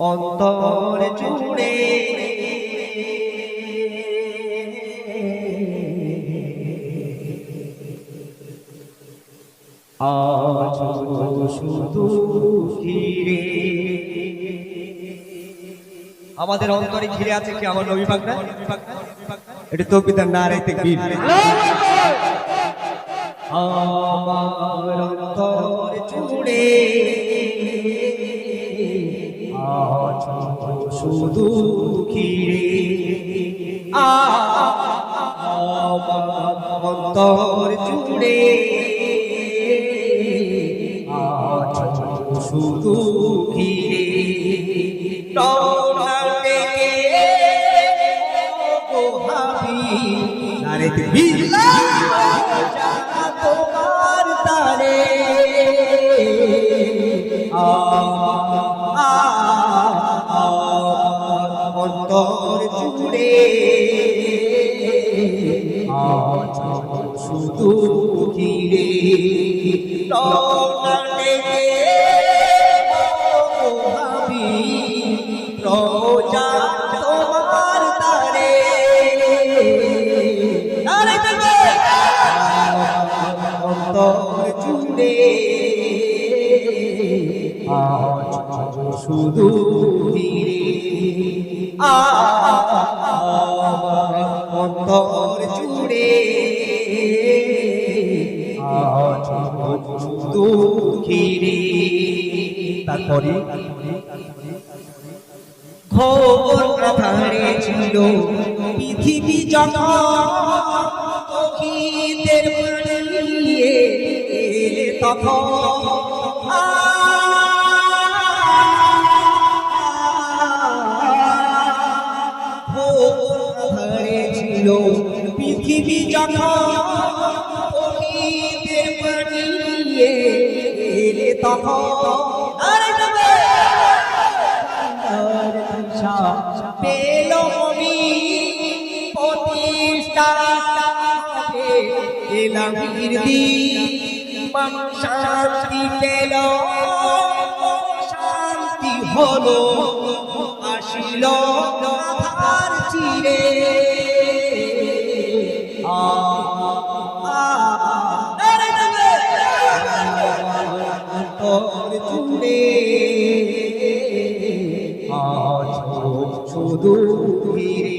অন্তর জুড়ে আজ শুধু ঘিরে আমাদের অন্তরে ঘিরে আছে কি আমার নবী পাক না এটা তো পিতার না বীর আমার অন্তর জুড়ে আজ শুধু ঘিরে আমার অন্তর জুড়ে আজ শুধু নারে তোমার তারে অন্তর জুড়ে শুধু ঘিরে অন্তর জুড়ে আজ শুধু ধীরে। অন্তর জুড়ে আজ শুধু ঘিরে তারপরে ঘোর আধারে ছিল পৃথিবী যখন তখিদের তখন ছিল পৃথিবী যখন তখন পেল মমি প্রতিষ্ঠা এলাম গিরদি মন শান্তি পেল শান্তি হলো আসিল চিরে। শুধু ধীরে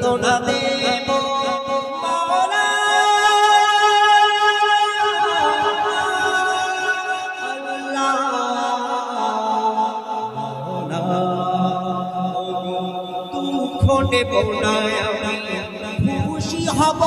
সান্ত্বনা দেব। নেব না আমি, খুশি হব।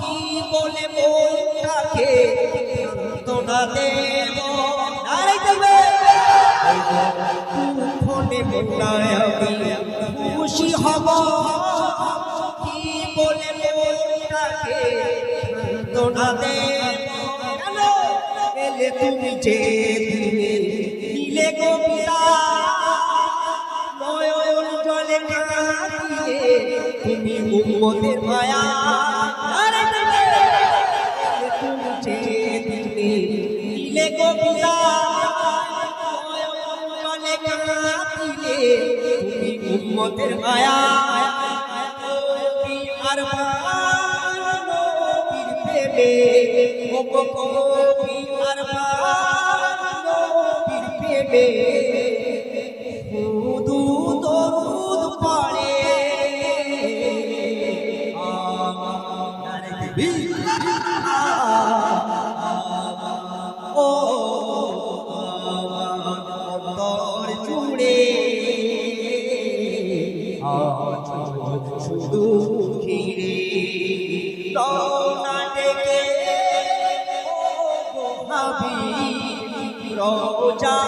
কি বলে মনটাকে সান্ত্বনা দেব? নারে দেবে দুঃখ খুশি হব। কি বলে মনটাকে সান্ত্বনা দেব কেন এলে তুমি যে দিনে নিলে গো নয়ন জলে তুমি মায়া। উম্মতের মায়া আর মান নবীর প্রেমে ও কবি আর মান নবীর প্রেমে শুধু দরুদ পড়ে আমার দিল ও আমার অন্তর শুধু ঘিরে ডেকে রোজা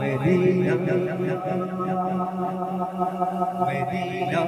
Medina Medina